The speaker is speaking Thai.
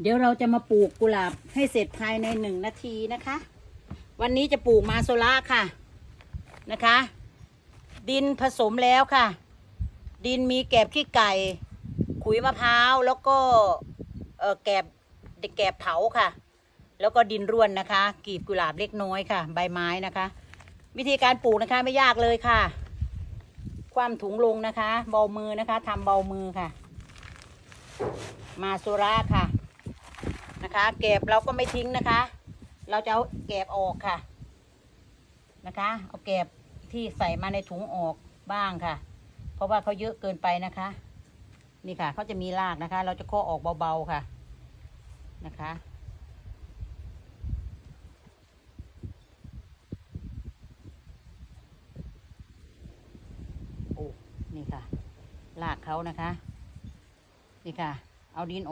เดี๋ยวเราจะมาปลูกกุหลาบให้เสร็จภายในหนึ่งนาทีนะคะ วันนี้จะปลูกมาโซล่าค่ะนะคะ ดินผสมแล้วค่ะ ดินมีแกบขี้ไก่ ขุยมะพร้าวแล้วก็เออแกบแกบเผาค่ะ แล้วก็ดินร่วนนะคะ กีบกุหลาบเล็กน้อยค่ะ ใบไม้นะคะ วิธีการปลูกนะคะไม่ยากเลยค่ะ คว่ำถุงลงนะคะ เบามือนะคะทำเบามือค่ะ มาสุราค่ะ นะคะ แกบเราก็ไม่ทิ้งนะคะ เราจะเอาแกบออกค่ะนะคะ เอาแกบที่ใส่มาในถุงออกบ้างค่ะ เพราะว่าเขาเยอะเกินไปนะคะ นี่ค่ะเขาจะมีรากนะคะ เราจะเคาะออกเบาๆค่ะนะคะโอ้นี่ค่ะรากเขานะคะ นี่ค่ะ เอาดินออก